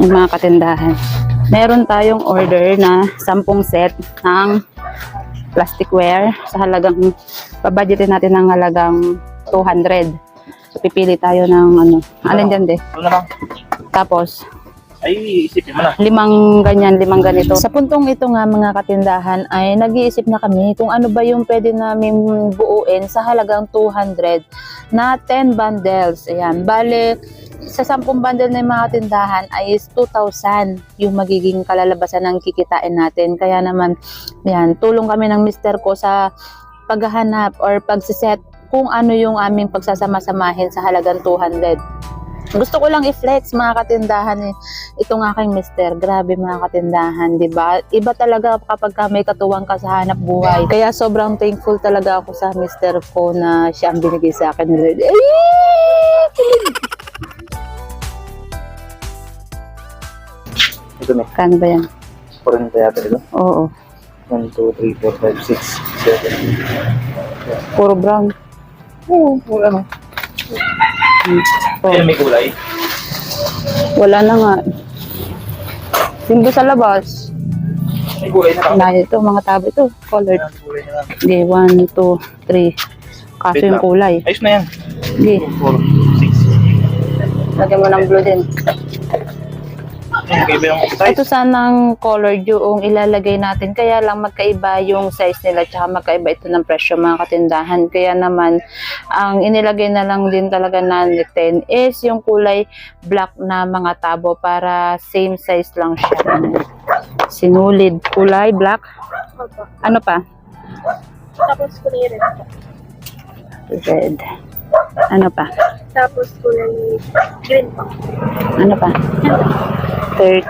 yung mga katindahan. Meron tayong order na 10 set ng plasticware sa halagang, babudgetin natin ng halagang 200. So, pipili tayo ng ano, alin dyan de. Ano? Tapos, Ay, isipin mo na. limang ganyan, limang ganito. Sa puntong ito nga mga katindahan ay nag-iisip na kami kung ano ba yung pwede namin buuin sa halagang 200 na 10 bundles. Ayan, bale sa 10 bundle yung mga tindahan ay is 2,000 yung magiging kalalabasan ng kikitain natin. Kaya naman, yan, tulong kami ng mister ko sa paghahanap or pagsiset kung ano yung aming pagsasama-samahin sa halagang 200. Gusto ko lang i-flex mga katindahan eh itong aking mister, grabe mga katindahan, di ba? Iba talaga kapag ka may katuwang ka sa hanap buhay. Kaya sobrang thankful talaga ako sa mister ko na siya ang binigay sa akin. Ay! Ito na. Kan ba yan? 40 yata ito. Oo. 1, 2, 3, 4, 5, 6, 7. Puro brown. Oo, wala na. Oh, Ayan, may kulay. wala na nga. Simbo sa labas. May kulay na Na ito, mga tabo ito. Colored. Ayan, kulay na lang. Hindi, one, two, three. Kaso Wait yung lang. kulay. Ayos na yan. Hindi, 4, 6. lagyan mo ng blue din. Ito sanang colored yung ilalagay natin. Kaya lang magkaiba yung size nila tsaka magkaiba ito ng presyo mga katindahan. Kaya naman, ang inilagay na lang din talaga na 10 is yung kulay black na mga tabo para same size lang siya. Sinulid kulay black. Ano pa? Tapos kulay red. Red. Ano pa? Tapos kulay green po. Ano pa? 30.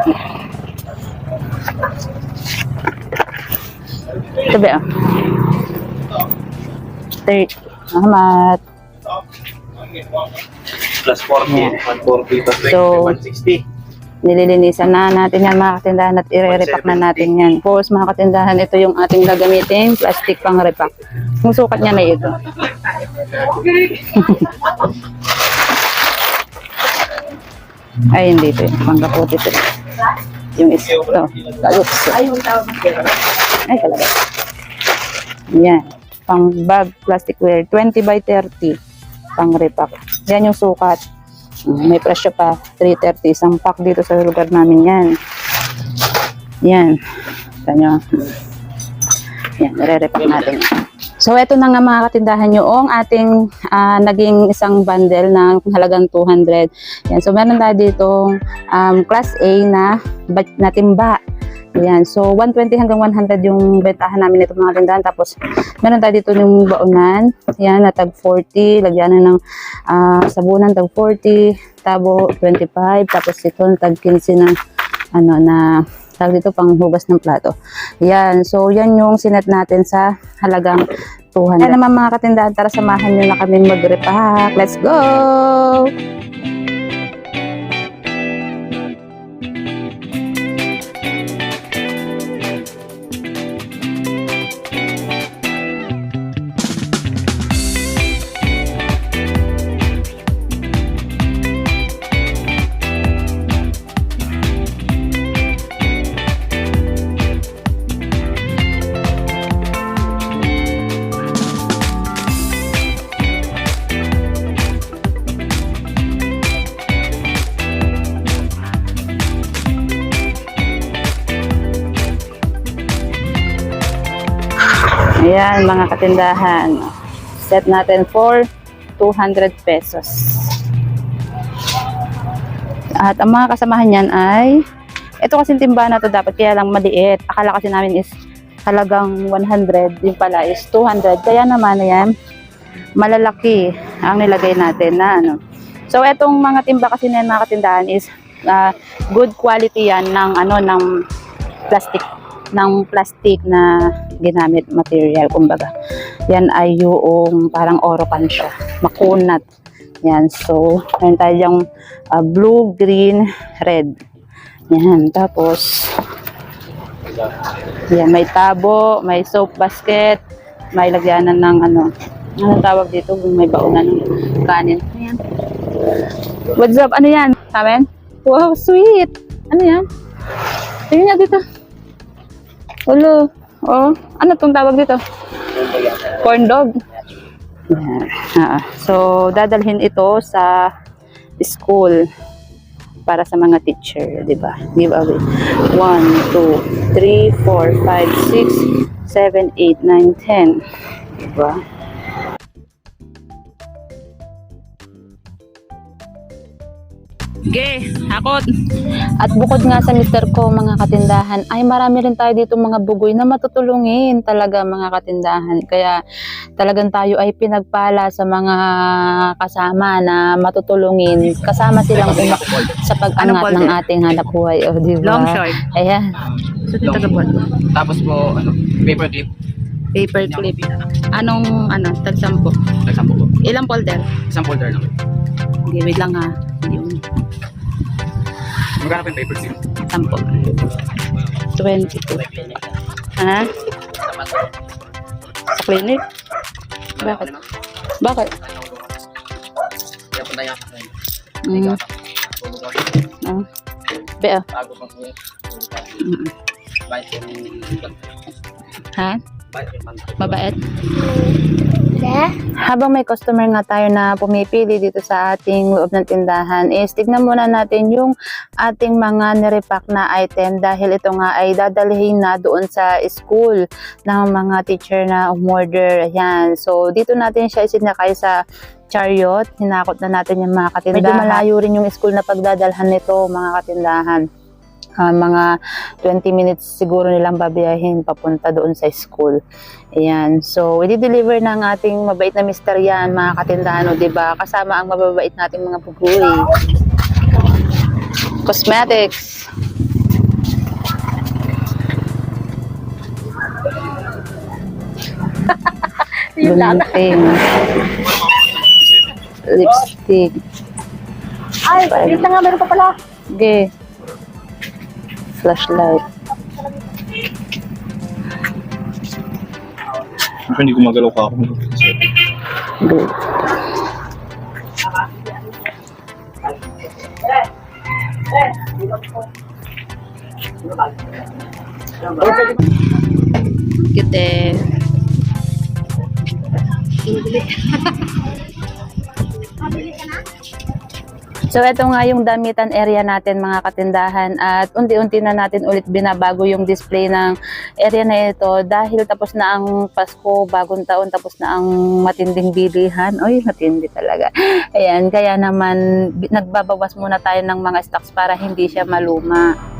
Ito ba? ah? 30. Salamat. Plus 40. 140 plus 20, So, 160. Nililinisan na natin yan mga katindahan at i-repack na natin yan. Tapos mga katindahan, ito yung ating gagamitin, plastic pang repack. Yung sukat niya na ito. Ay, hindi ito. yun. Pangkaputi ito. Yung isa. Ito. Galups. Ay, yung tawag. Ay, talaga. Yan. Pang bag, plastic wear. 20 by 30. Pang repack. Yan yung sukat. Mm, May presyo pa. 330. Isang pack dito sa lugar namin yan. Yan. Tanyo. Yan. Nare-repack natin. So, eto na nga mga katindahan yung ating ah, naging isang bundle na halagang 200. Yan. So, meron tayo dito um, class A na, na timba. Yan. So, 120 hanggang 100 yung bentahan namin ito mga tindahan. Tapos, meron tayo dito yung baonan. Yan, na tag 40. Lagyan na ng ah, sabunan, tag 40. Tabo, 25. Tapos, ito, tag 15 na, ano, na tawag dito pang hugas ng plato. Yan. So, yan yung sinet natin sa halagang 200. Yan naman mga katindahan, tara samahan nyo na kami mag-repack. Let's go! Ayan, mga katindahan. Set natin for 200 pesos. At ang mga kasamahan niyan ay, ito kasing timba na to dapat kaya lang maliit. Akala kasi namin is halagang 100, yung pala is 200. Kaya naman, ayan, malalaki ang nilagay natin na ano. So, etong mga timba kasi na mga katindahan is ah, good quality yan ng ano ng plastic ng plastic na ginamit material kumbaga yan ay yung parang orokan siya makunat yan so meron tayong ah, blue green red yan tapos yan may tabo may soap basket may lagyanan ng ano ano tawag dito may baunan ng kanin Ayan. what's up ano yan Kamen? Wow, sweet. Ano yan? Tingnan nga dito. Ulo. Oh, ano tong tawag dito? Corn dog. Yan. Ah, so, dadalhin ito sa school para sa mga teacher, di ba? Give away. 1, 2, 3, 4, 5, 6, 7, 8, 9, 10. Di ba? Ge, hakot. At bukod nga sa mister ko, mga katindahan, ay marami rin tayo dito mga bugoy na matutulungin talaga mga katindahan. Kaya talagang tayo ay pinagpala sa mga kasama na matutulungin. Kasama silang uma sa pag-angat ng ating hanap buhay. O, di ba? Long short. Ayan. So, dito ka po. Tapos po, ano, paper clip. Paper clip. Anong, ano, tag-sampo? Po. Ilang folder? Isang folder lang. Okay, wait lang ha. Magkano yung paper clip? sampo. 22. Ha? Sa clinic? Bakit? Bakit? Mm. Ah. Be, ah. Mm. Ha? Mabait? Yeah? Habang may customer nga tayo na pumipili dito sa ating loob ng tindahan, is tignan muna natin yung ating mga nirepack na item dahil ito nga ay dadalhin na doon sa school ng mga teacher na umorder. Ayan. So, dito natin siya isinakay sa chariot. Hinakot na natin yung mga katindahan. Medyo malayo rin yung school na pagdadalhan nito, mga katindahan. Ah, mga 20 minutes siguro nilang babiyahin papunta doon sa school. Ayan. So, i-deliver ng ating mabait na mister yan, mga katindahan, o, diba? Kasama ang mababait nating mga bugoy. Cosmetics. Bunting. Lipstick. Ay, wait nga, meron pa pala. Sige. Flashlight. Ako hindi gumagalaw ka ako. Good. Cute eh. So ito nga yung damitan area natin mga katindahan at unti-unti na natin ulit binabago yung display ng area na ito dahil tapos na ang Pasko, bagong taon, tapos na ang matinding bilihan. Oy, matindi talaga. Ayan, kaya naman nagbabawas muna tayo ng mga stocks para hindi siya maluma.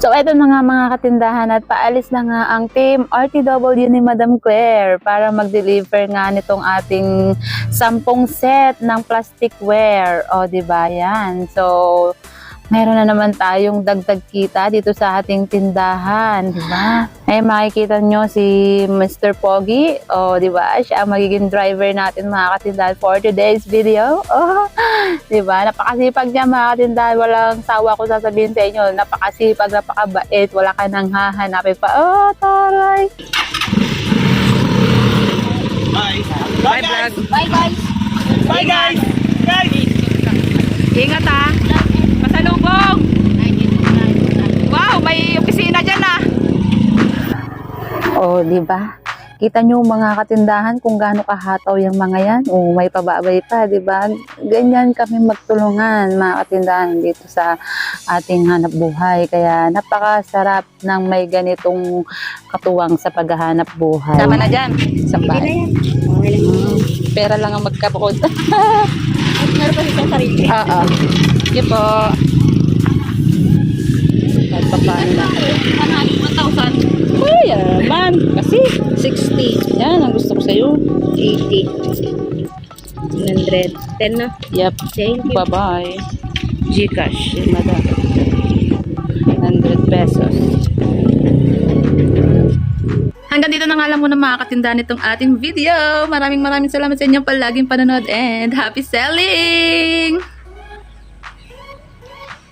So, eto na nga mga katindahan at paalis na nga ang team RTW ni Madam Claire para mag-deliver nga nitong ating sampung set ng plasticware. O, di ba yan? So, meron na naman tayong dagdag kita dito sa ating tindahan, di ba? Eh, makikita nyo si Mr. Pogi. O, di ba? Siya ang magiging driver natin mga katindahan for today's video. Oh, di ba? Napakasipag niya mga katindahan. Walang sawa ko sasabihin sa inyo. Napakasipag, napakabait. Wala ka nang hahanapin pa. Oh, taray. Bye! Bye, vlog. Bye, guys. Bye guys! Guys! Ingat ha. Pasalubong. Wow, may opisina dyan ah. Oh, di ba? Kita nyo mga katindahan kung gaano kahataw yung mga yan. O may pababay pa, di ba? Ganyan kami magtulungan mga katindahan dito sa ating hanap buhay. Kaya napakasarap ng may ganitong katuwang sa paghahanap buhay. Tama na dyan. Sa bahay. Mm, pera lang ang magkapukod. Meron pa siyang sarili. Oo. Sige po. Paano na. 1,000. Uy, man. Kasi 60. Yan, ang gusto ko sa'yo. 80. 100. 10 na. Yep. Thank you. Bye-bye. Gcash. Yun, madam. 100 pesos. Hanggang dito na nga lang muna mga katindahan itong ating video. Maraming maraming salamat sa inyong palaging panonood and happy selling!